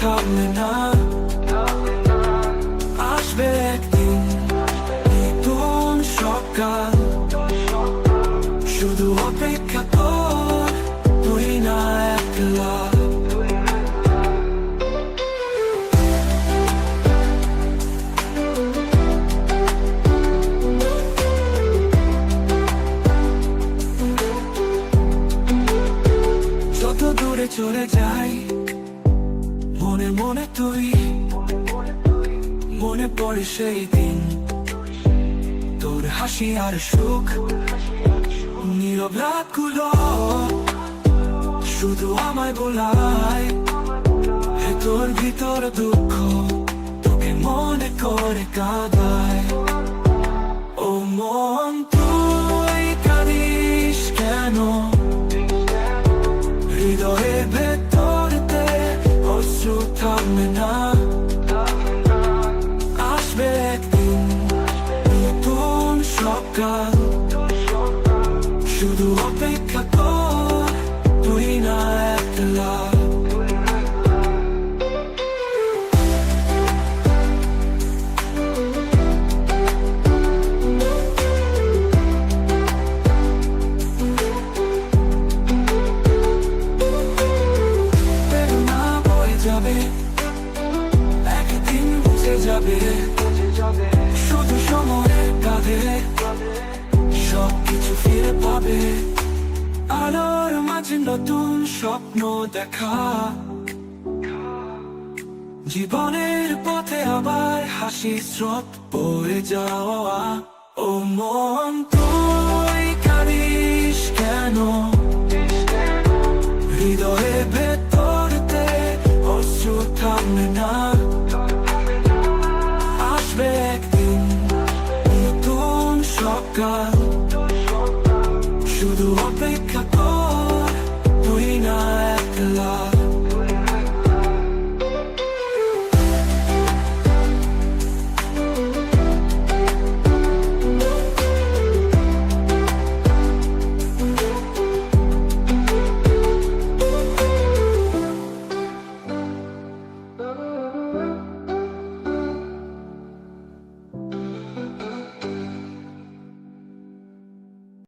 থামলে না আসবে একদিন নতুন সকাল শুধু অপেক্ষা কর তুই না একলা যত দূরে চলে যাই মনে তুই, মনে পড়ে সেই দিন। তোর হাসি আর সুখ, নীরব রাতগুলো, শুধু আমায় বলায়। তোর ভিতর দুঃখ, তোকে মনে করে কাদায়। সকাল শুধু অপেক্ষা কর তুই না একলা। যাবে একদিন বুঝে যাবে। আলোর মাঝে নতুন স্বপ্ন দেখা। জীবনের পথে আবার হাসি স্রোত পড়ে যাওয়া। ও মন তুই কাঁদিস কেন? হৃদয়ে ভেতরতে অশ্রু থামে না। আসবে একদিন নতুন সকাল। শুধু love.